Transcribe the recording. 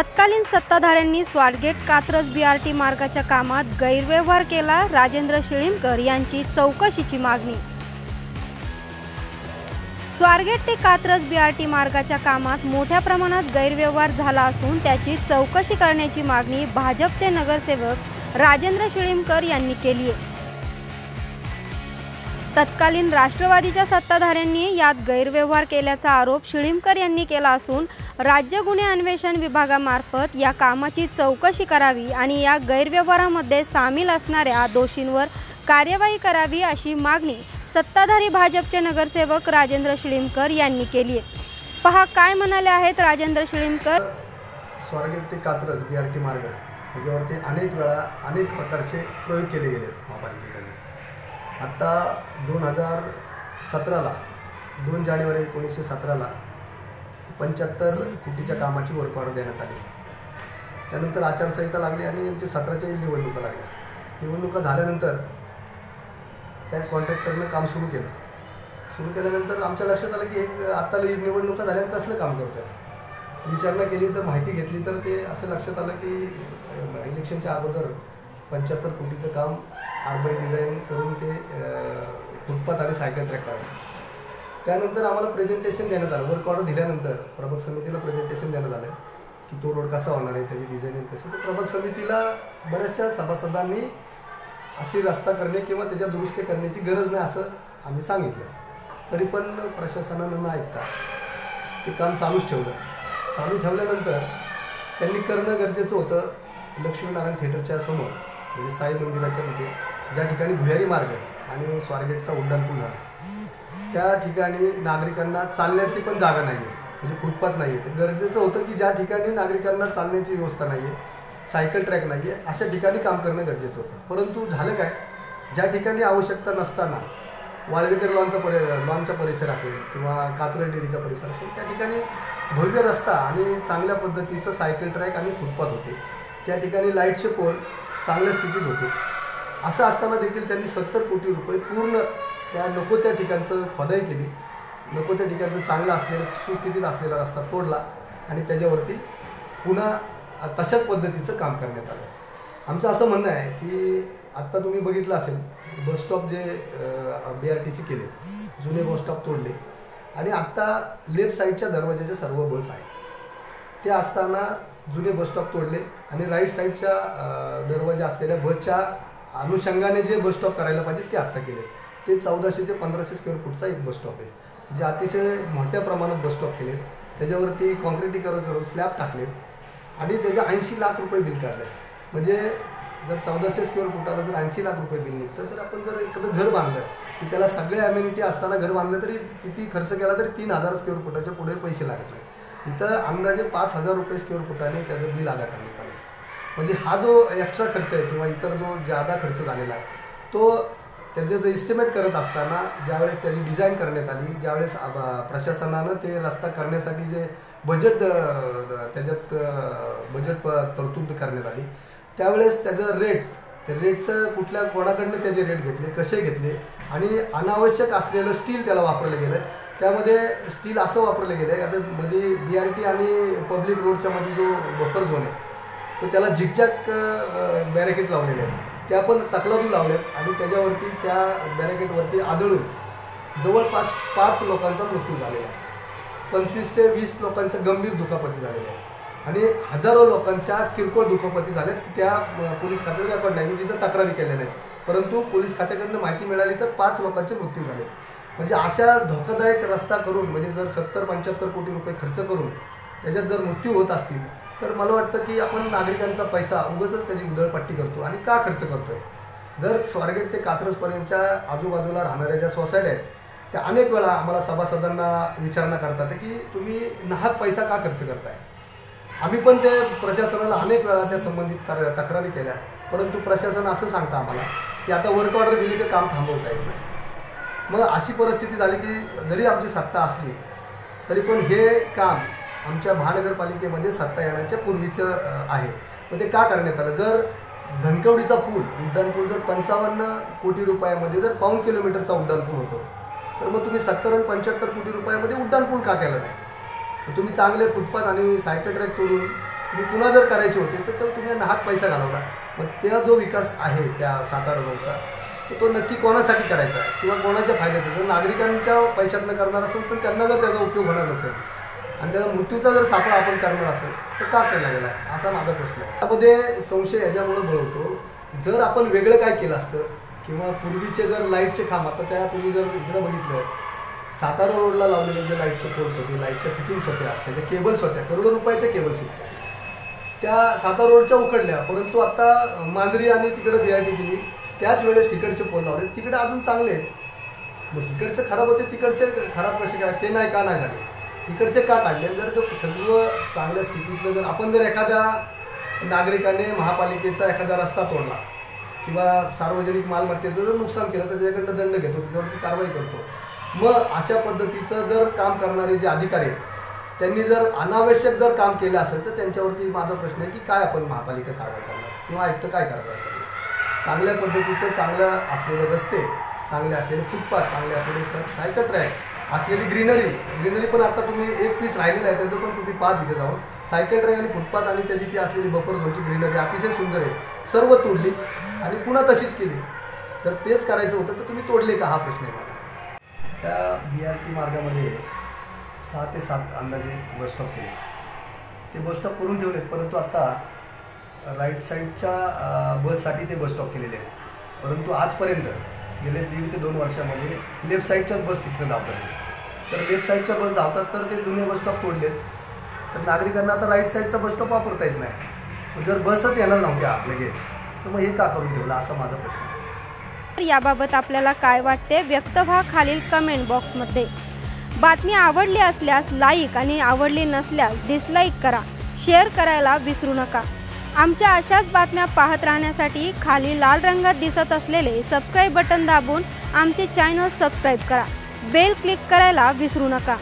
तत्कालीन सत्ताधाऱ्यांनी स्वारगेट कात्रज बीआरटी मार्गाच्या कामात गैरव्यवहार केला राजेंद्र शिळीमकर यांची चौकशीची मागणी. स्वारगेट ते कात्रज बीआरटी मार्गाच्या कामात मोठ्या प्रमाणात गैरव्यवहार झाला असून त्याची चौकशी करण्याची मागणी भाजपचे नगरसेवक राजेंद्र शिळीमकर यांनी केली आहे तत्कालीन राष्ट्रवादीच्या सत्ताधाऱ्यांनी यात गैरव्यवहार केल्याचा आरोप शिळीमकर यांनी केला असून राज्य गुन्हे अन्वेषण विभागामार्फत या कामाची चौकशी करावी आणि या गैरव्यवहारामध्ये सामील असणाऱ्या दोषींवर कार्यवाही करावी अशी मागणी सत्ताधारी भाजपचे नगरसेवक राजेंद्र शिळीमकर यांनी केली आहे. पहा काय म्हणाले आहेत राजेंद्र शिळीमकर. स्वारगेट ते कात्रज बी आर टी मार्ग. याच्यावरती अनेक वेळा अनेक प्रकारचे प्रयोग केले गेले महापालिकेकडे आत्ता दोन हजार सतराला दोन जानेवारी एकोणीसशे सतराला पंच्याहत्तर कोटीच्या कामाची वर्क ऑर्डर देण्यात आली. त्यानंतर आचारसंहिता लागली आणि आमची सतराच्याही निवडणुका लागल्या. निवडणुका झाल्यानंतर त्या कॉन्ट्रॅक्टरनं काम सुरू केलं. सुरू केल्यानंतर आमच्या लक्षात आलं की एक आत्ता निवडणुका झाल्यानं कसलं काम करतोय? विचारणा केली तर माहिती घेतली तर ते असं लक्षात आलं की इलेक्शनच्या अगोदर पंच्याहत्तर कोटीचं काम आरबाई डिझाईन करून ते फुटपाथ आणि सायकल ट्रॅक करायचं. त्यानंतर आम्हाला प्रेझेंटेशन देण्यात आलं. वर्क ऑर्डर दिल्यानंतर प्रभाग समितीला प्रेझेंटेशन देण्यात आलं की तो रोड कसा होणार आहे त्याची डिझाईनिंग कसं तर प्रभाग समितीला बऱ्याचशा सभासदांनी अशी रस्ता करणे किंवा त्याच्या दुरुस्ती करण्याची गरज नाही असं आम्ही सांगितलं. तरी पण प्रशासनानं न ऐकता ते काम चालूच ठेवलं. चालू ठेवल्यानंतर त्यांनी करणं गरजेचं होतं लक्ष्मीनारायण थिएटरच्या समोर. म्हणजे साई मंदिराच्या मध्ये ज्या ठिकाणी भुयारी मार्ग आणि स्वारगेटचा उड्डाणपूल झाला. त्या ठिकाणी नागरिकांना चालण्याची पण जागा नाही आहे म्हणजे फुटपाथ नाही आहे तर गरजेचं होतं की ज्या ठिकाणी नागरिकांना चालण्याची व्यवस्था नाही आहे सायकल ट्रॅक नाही आहे अशा ठिकाणी काम करणं गरजेचं होतं. परंतु झालं काय ज्या ठिकाणी आवश्यकता नसताना वाळवेकर लॉनचा परि लॉनचा परिसर असेल किंवा कात्रज डेअरीचा परिसर असेल त्या ठिकाणी भव्य रस्ता आणि चांगल्या पद्धतीचं सायकल ट्रॅक आणि फुटपाथ होते. त्या ठिकाणी लाईटचे पोल चांगल्या स्थितीत होते. असं असताना देखील त्यांनी सत्तर कोटी रुपये पूर्ण त्या नको त्या ठिकाणचं खोदाई केली. नको त्या ठिकाणचं चांगलं असलेलं सुस्थितीत असलेला रस्ता तोडला आणि त्याच्यावरती पुन्हा तशाच पद्धतीचं काम करण्यात आलं. आमचं असं म्हणणं आहे की आत्ता तुम्ही बघितलं असेल बसस्टॉप जे बी आर टीचे केले जुने बसस्टॉप तोडले आणि आत्ता लेफ्ट साईडच्या दरवाजाच्या सर्व बस आहेत. ते असताना जुने बसस्टॉप तोडले आणि राईट साईडच्या दरवाजा असलेल्या बसच्या अनुषंगाने जे बसस्टॉप करायला पाहिजे ते आत्ता केले ते चौदाशे ते पंधराशे स्क्वेअर फूटचा एक बसस्टॉप आहे. म्हणजे अतिशय मोठ्या प्रमाणात बसस्टॉप केले त्याच्यावरती कॉन्क्रिटीकरण करून स्लॅब टाकले आणि त्याचं ऐंशी लाख रुपये बिल काढलं. म्हणजे जर चौदाशे स्क्वेअर फुटाला जर ऐंशी लाख रुपये बिल निघतं तर आपण जर एखादं घर बांधलं की त्याला सगळ्या अम्युनिटी असताना घर बांधलं तरी किती खर्च केला तरी तीन हजार स्क्वेअर फुटाच्या पुढे पैसे लागत नाही इथं अंदाजे पाच हजार रुपये स्क्वेअर फुटाने त्याचं बिल अदा करण्यात आलं. म्हणजे हा जो एक्स्ट्रा खर्च आहे किंवा इतर जो जादा खर्च झालेला आहे तो त्याचे जे इस्टिमेट करत असताना ज्यावेळेस त्याची डिझाईन करण्यात आली ज्यावेळेस प्रशासनानं ते रस्ता करण्यासाठी जे बजेट त्याच्यात बजेट तरतूद करण्यात आली त्यावेळेस त्याचं रेट्स ते रेटचं कुठल्या कोणाकडनं त्याचे रेट घेतले कसे घेतले आणि अनावश्यक असलेलं स्टील त्याला वापरलं गेलं त्यामध्ये स्टील असं वापरलं गेलं आहे आता मध्ये बी आर टी आणि पब्लिक रोडच्या मध्ये जो बफर झोन आहे तो त्याला झिकझॅक बॅरेकेट लावलेले आहेत. त्या पण तकलादू लावल्यात आणि त्याच्यावरती त्या बॅरेकेटवरती आदळून जवळपास पाच लोकांचा मृत्यू झालेला आहे. पंचवीस ते वीस लोकांच्या गंभीर दुखापती झालेल्या आहे आणि हजारो लोकांच्या किरकोळ दुखापती झाल्यात त्या पोलीस खात्यात रेकॉर्ड नाही तिथं तक्रारी केल्या नाहीत. परंतु पोलीस खात्याकडनं माहिती मिळाली तर पाच लोकांचे मृत्यू झाले. म्हणजे अशा धोकादायक रस्ता करून म्हणजे जर सत्तर पंच्याहत्तर कोटी रुपये खर्च करून त्याच्यात जर मृत्यू होत असतील तर मला वाटतं की आपण नागरिकांचा पैसा उगाचच त्याची उधळपट्टी करतो आणि का खर्च करतोय? जर स्वारगेट ते कात्रजपर्यंतच्या आजूबाजूला राहणाऱ्या ज्या सोसायट्या आहेत त्या अनेक वेळा आम्हाला सभासदांना विचारणा करतात की तुम्ही नाहक पैसा का खर्च करताय? आम्ही पण ते प्रशासनाला अनेक वेळा त्या संबंधित तर- तक्रारी केल्या परंतु प्रशासन असं सांगतं आम्हाला की आता वर्क ऑर्डर दिली तर काम थांबवता येत नाही. मग अशी परिस्थिती झाली की जरी आमची सत्ता असली तरी पण हे काम आमच्या महानगरपालिकेमध्ये सत्ता येण्याच्या पूर्वीचं आहे. मग ते का करण्यात आलं? जर धनकवडीचा पूल उड्डाण पूल जर पंचावन्न कोटी रुपयामध्ये जर पाऊण किलोमीटरचा उड्डाण पूल होतो तर मग तुम्ही सत्तर आणि पंच्याहत्तर कोटी रुपयामध्ये उड्डाण पूल का केलं नाही? तुम्ही चांगले फुटपाथ आणि सायकल ट्रॅक तोडून तुम्ही पुन्हा जर करायचे होते तर तर तुम्ही नाहात पैसा घालवला. मग त्या जो विकास आहे त्या सातारा रोडचा तर तो नक्की कोणासाठी करायचा आहे किंवा कोणाच्या फायद्याचा जर नागरिकांच्या पैशातनं करणार असेल तर त्यांना जर त्याचा उपयोग होणार नसेल आणि त्याचा मृत्यूचा जर सापळा आपण करणार असेल तर का केला गेला आहे? असा माझा प्रश्न आहे. त्यामध्ये संशय याच्यामुळे बळवतो. जर आपण वेगळं काय केलं असतं किंवा पूर्वीचे जर लाईटचे खांब आता त्या तुम्ही जर इकडं बघितलं सातारा रोडला लावलेले जे लाईटचे पोल्स होते लाईटच्या फिटिंग्स होत्या त्याच्या केबल्स होत्या करोडो रुपयाच्या केबल्स होत्या. त्या सातारा रोडच्या उकडल्या परंतु आता मांजरी आणि तिकडे बी आर टी केली त्याच वेळेस इकडचे पोल लावले. तिकडे अजून चांगले आहेत. मग इकडचे खराब होते तिकडचे खराब कसे काय? ते नाही का नाही झाले? इकडचे का काढले? जर तो सर्व चांगल्या स्थितीतलं जर आपण जर एखाद्या नागरिकाने महापालिकेचा एखादा रस्ता तोडला किंवा सार्वजनिक मालमत्तेचं जर नुकसान केलं तर त्याच्याकडनं दंड घेतो त्याच्यावरती कारवाई करतो. मग अशा पद्धतीचं जर काम करणारे जे अधिकारी आहेत त्यांनी जर अनावश्यक जर काम केलं असेल तर त्यांच्यावरती माझा प्रश्न आहे की काय आपण महापालिका कारवाई करणार? किंवा आयुक्त काय कारवाई करणार? चांगल्या पद्धतीचं चांगलं असलेले रस्ते चांगले असलेले फुटपाथ चांगले असलेले स सायकल ट्रॅक असलेली ग्रीनरी ग्रीनरी पण आता तुम्ही एक पीस राहिलेलं आहे त्याचं पण तुम्ही पाहा तिथे जाऊन. सायकल ट्रॅक आणि फुटपाथ आणि त्याची ती असलेली बफर झोनची ग्रीनरी अतिशय सुंदर आहे. सर्व तोडली आणि पुन्हा तशीच केली. तर तेच करायचं होतं तर तुम्ही तोडले का? हा प्रश्न आहे मला त्या बी आर टी मार्गामध्ये सहा ते सात अंदाजे बस स्टॉप केले. ते बस स्टॉप करून ठेवलेत परंतु आता राईट साईडच्या बससाठी ते बस स्टॉप केलेले आहेत. परंतु आजपर्यंत गेले दीड ते दोन वर्षामध्ये लेफ्ट साईडच्याच बस तिथनं धावतात. तर लेफ्ट साईडच्या बस धावतात तर ते जुने बस स्टॉप तोडलेत. तर नागरिकांना आता राईट साईडचा बस स्टॉप वापरता येत नाही. जर बसच येणार नव्हत्या लगेच तर मग हे का करून ठेवलं असा माझा प्रश्न आहे. तर याबाबत आपल्याला काय वाटते? व्यक्त व्हा खालील कमेंट बॉक्समध्ये बातमी आवडली असल्यास लाईक आणि आवडली नसल्यास डिसलाईक करा. शेअर करायला विसरू नका. आमच्या अशाच बातम्या पाहत राहण्यासाठी खाली लाल रंगात दिसत असलेले सबस्क्राईब बटन दाबून आमचे चॅनल सबस्क्राईब करा. बेल क्लिक करायला विसरू नका.